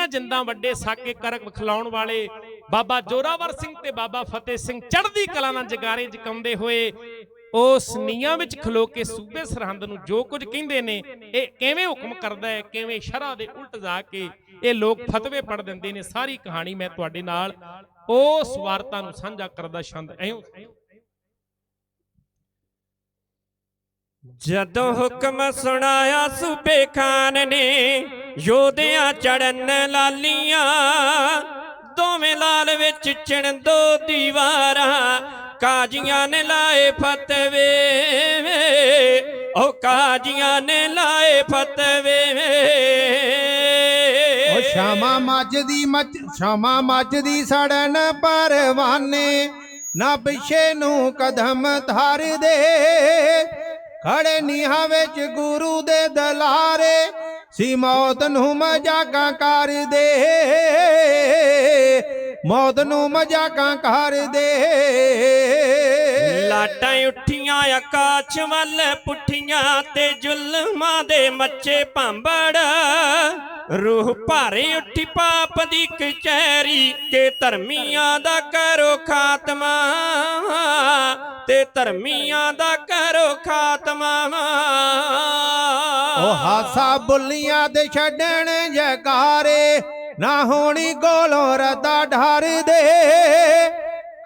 ਨਿੱਕੀਆਂ ਜਿੰਦਾਂ ਵੱਡੇ ਸਾਕੇ ਕਰਕ ਵਿਖਲਾਉਣ ਵਾਲੇ ਬਾਬਾ ਜੋਰਾਵਰ ਸਿੰਘ ਤੇ ਬਾਬਾ ਫਤਿਹ ਸਿੰਘ ਚੜ੍ਹਦੀ ਕਲਾ ਨਾਲ ਜਗਾਰੇ ਜਕਾਉਂਦੇ ਹੋਏ, ਉਸ ਨੀਆਂ ਵਿੱਚ ਖਲੋ ਕੇ ਸੂਬੇ ਸਰਹੰਦ ਨੂੰ ਜੋ ਕੁਝ ਕਹਿੰਦੇ ਨੇ, ਇਹ ਕਿਵੇਂ ਹੁਕਮ ਕਰਦਾ ਹੈ, ਕਿਵੇਂ ਸ਼ਰਾ ਦੇ ਉਲਟ ਜਾ ਕੇ ਇਹ ਲੋਕ ਫਤਵੇ ਪੜ ਦਿੰਦੇ ਨੇ, ਸਾਰੀ ਕਹਾਣੀ ਮੈਂ ਤੁਹਾਡੇ ਨਾਲ ਉਸ ਵਾਰਤਾ ਨੂੰ ਸਾਂਝਾ ਕਰਦਾ ਛੰਦ ਐਉਂ ਜਦੋਂ ਹੁਕਮ ਸੁਣਾਇਆ ਸੂਬੇ ਖਾਨ ਨੇ, ਯੋਧਿਆਂ ਚੜਨ ਲਾਲੀਆਂ, ਦੋਵੇਂ ਲਾਲ ਵਿੱਚ ਚਿਣਦੋ ਦੀਵਾਰਾਂ, ਕਾਜੀਆਂ ਨੇ ਲਾਏ ਫਤਵੇ। ਉਹ ਕਾਜੀਆਂ ਨੇ ਲਾਏ ਫਤਵੇ। ਓ ਸ਼ਾਮਾ ਮੱਝਦੀ ਮੱਝ, ਸ਼ਾਮਾ ਮੱਝਦੀ ਸੜਨ ਪਰਵਾਨੇ, ਨਾ ਪਿਛੇ ਨੂੰ ਕਦਮ ਧਾਰ ਦੇ। ਖੜੇ ਨੀਹਾਂ ਵਿੱਚ ਗੁਰੂ ਦੇ ਦਲਾਰੇ, ਸੀ ਮੌਤ ਨੂੰ ਮਜ਼ਾਕਾਂ ਕਰਦੇ। ਮੌਤ ਨੂੰ ਮਜ਼ਾਕਾਂ ਕਰਦੇ। ਲਾਟਾਂ ਉੱਠੀਆਂ, ਆਕਾਸ਼ ਵੱਲ ਪੁੱਠੀਆਂ ਤੇ ਜ਼ੁਲਮਾਂ ਦੇ ਮੱਚੇ ਭਾਂਬੜ। ਰੂਹ ਭਾਰੇ ਉੱਠੀ ਪਾਪ ਦੀ ਕਚਹਿਰੀ ਕੇ ਧਰਮੀਆਂ ਦਾ ਕਰੋ ਖਾਤਮਾ। ਤੇ ਧਰਮੀਆਂ ਦਾ ਕਰੋ ਖਾਤਮਾ। ਉਹ ਹਾਸਾ ਬੁੱਲੀਆਂ ਤੇ ਛੱਡਣ ਜਕਾਰੇ ਨਾ ਹੋਣੀ ਗੋਲੋਂ ਰਦਾ ਢਾਰਦੇ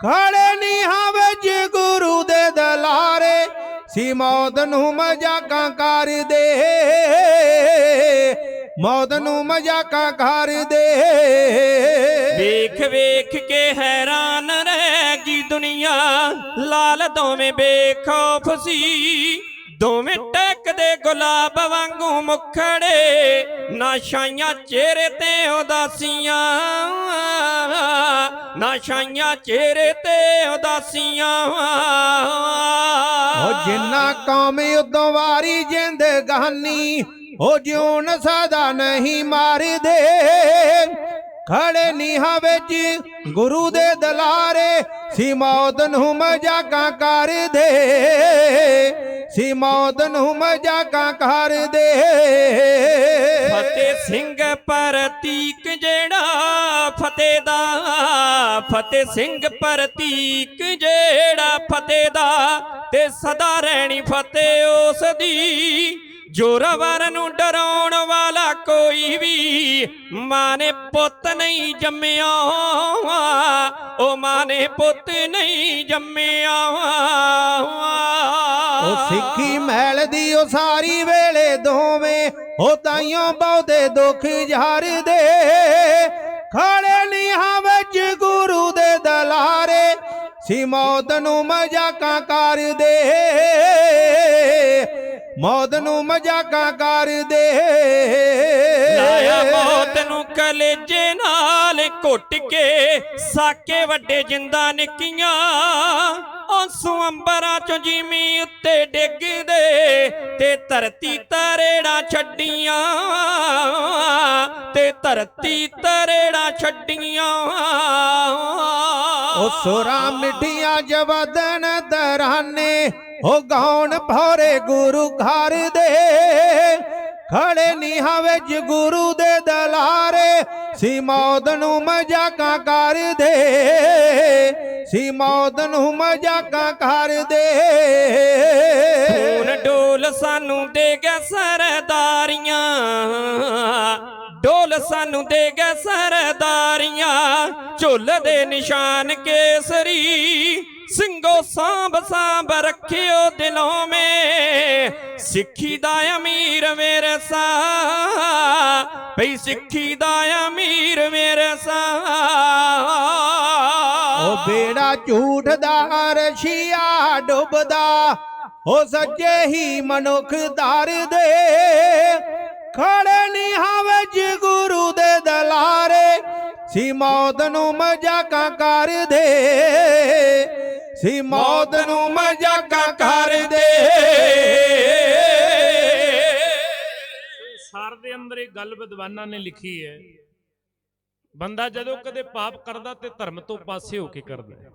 ਖੜੇ ਨੀਹਾਂ ਵਿੱਚ ਗੁਰੂ ਦੇ ਦਲਾਰੇ ਸੀ ਮੌਤ ਨੂੰ ਮਜ਼ਾਕਾਂ ਕਰਦੇ ਮੌਤ ਨੂੰ ਮਜ਼ਾਕਾਂ ਕਰਦੇ ਵੇਖ ਵੇਖ ਕੇ ਹੈਰਾਨ ਲਾਲ ਦੋਵੇਂ ਬੇਖੌਫ ਸੀ। ਦੋਵੇਂ ਟੈਕਦੇ ਗੁਲਾਬ ਵਾਂਗੂ ਮੁਖੜੇ। ਨਾ ਛਾਈਆਂ ਚਿਹਰੇ ਤੇ ਉਦਾਸੀਆਂ, ਨਾ ਛਾਈਆਂ ਚਿਹਰੇ ਤੇ ਉਦਾਸੀਆਂ। ਉਹ ਜਿੰਨਾ ਕੌਮ ਉਦੋਂ ਵਾਰੀ ਜਿੰਦ ਜਿੰਦਗਾਨੀ ਉਹ ਜਿਉਣ ਸਦਾ ਨਹੀਂ ਮਾਰਦੇ। ਖੜੇ ਨੀਹਾਂ ਵਿੱਚ ਗੁਰੂ ਦੇ ਦਲਾਰੇ ਸੀ ਮੌਤ ਮਜ਼ਾਕਾਂ ਕਰਦੇ। ਸੀ ਮੌਤ ਮਜ਼ਾਕਾਂ ਕਰਦੇ। ਫਤਿਹ ਸਿੰਘ ਪ੍ਰਤੀਕ ਜਿਹੜਾ, ਫਤਿਹ ਦਾ, ਫਤਿਹ ਸਿੰਘ ਪ੍ਰਤੀਕ ਜਿਹੜਾ, ਫਤਿਹ ਦਾ ਤੇ ਸਦਾ ਰਹਿਣੀ ਫਤਿਹ ਉਸ ਦੀ। ਜੋਰਾਵਰ ਨੂੰ ਡਰਾਉਣ ਵਾਲਾ ਕੋਈ ਵੀ ਮਾਂ ਨੇ ਪੁੱਤ ਨਹੀਂ ਜੰਮਿਆ ਉਹ ਮਾਂ ਨੇ ਪੁੱਤ ਨਹੀਂ ਜੰਮਿਆ ਉਹ ਸਿੱਖੀ ਮਹਿਲ ਦੀ ਉਹ ਸਾਰੀ ਵੇਲੇ ਦੋਵੇਂ, ਉਹ ਤਾਈਓ ਬਹੁਤੇ ਦੁੱਖ ਝਾਰਦੇ ਖੜੇ ਨੀਹਾਂ ਵਿੱਚ ਗੁਰੂ ਦੇ ਦਲਾਰੇ ਸੀ ਮੌਤ ਨੂੰ ਮਜ਼ਾਕਾਂ ਕਰਦੇ। ਮੌਤ ਨੂੰ ਮਜ਼ਾਕਾਂ ਕਰਦੇ। ਲਾਇਆ ਮੌਤ ਨੂੰ ਕਲੇਜੇ ਨਾਲ ਘੁੱਟ ਕੇ ਸਾਕੇ ਵੱਡੇ ਜਿੰਦਾ ਨਿੱਕੀਆਂ ਆਂਸੂ ਅੰਬਰਾਂ ਚੋਂ ਜਿਮੀ ਉੱਤੇ ਡਿੱਗਦੇ ਤੇ ਧਰਤੀ ਤਰੇੜਾ ਛੱਡੀਆਂ ਤੇ ਧਰਤੀ ਤਰੇੜਾ ਛੱਡੀਆਂ। ਉਹ ਸੁਰਾ ਮਿੱਠੀਆਂ ਜਵਦਨ ਦਰਾਨੇ ਉਹ ਗਾਉਣ ਭੋਰੇ ਗੁਰੂ ਘਰ ਦੇ। ਖੜੇ ਨੀਹਾਂ ਵਿੱਚ ਗੁਰੂ ਦੇ ਦਲਾਰੇ। ਸੀ ਮੌਤ ਨੂੰ ਮਜ਼ਾਕਾਂ ਕਰਦੇ। ਸੀ ਮੌਤ ਨੂੰ ਮਜ਼ਾਕਾਂ ਕਰਦੇ। ਖੂਨ ਡੋਲ ਸਾਨੂੰ ਦੇ ਗਿਆ ਸਰਦਾਰੀਆਂ। ਢੋਲ ਸਾਨੂੰ ਦੇ ਗਿਆ ਸਰਦਾਰੀਆਂ। ਝੁੱਲ ਦੇ ਨਿਸ਼ਾਨ ਕੇਸਰੀ। ਸਿੰਘੋ ਸਾਂਭ ਸਾਂਭ ਰੱਖਿਓ ਦਿਲੋਂ ਮੇ। ਸਿੱਖੀ ਦਾ ਅਮੀਰ ਮੇਰੇ ਸਾ ਪਈ ਸਿੱਖੀ ਦਾ ਅਮੀਰ ਮੇਰੇ ਸਾ ਉਹ ਬੇੜਾ ਝੂਠ ਦਾ ਰਸ਼ੀਆ ਡੁੱਬਦਾ ਉਹ ਸੱਚੇ ਹੀ ਮਨੁੱਖ ਦਰ ਦੇ। ਖੜੇ ਨੀਹਾਂ ਵਿੱਚ ਗੁਰੂ ਦੇ ਦਲਾਰੇ, ਸੀ ਮੌਤ ਨੂੰ ਮਜ਼ਾਕਾਂ ਕਰਦੇ ਸੀ ਮੌਤ ਨੂੰ ਮਜ਼ਾਕਾਂ ਕਰਦੇ ਸਾਰ ਦੇ ਅੰਦਰ ਇਹ ਗੱਲ ਵਿਦਵਾਨਾਂ ਨੇ ਲਿਖੀ ਹੈ। ਬੰਦਾ ਜਦੋਂ ਕਦੇ ਪਾਪ ਕਰਦਾ ਤੇ ਧਰਮ ਤੋਂ ਪਾਸੇ ਹੋ ਕੇ ਕਰਦਾ ਹੈ।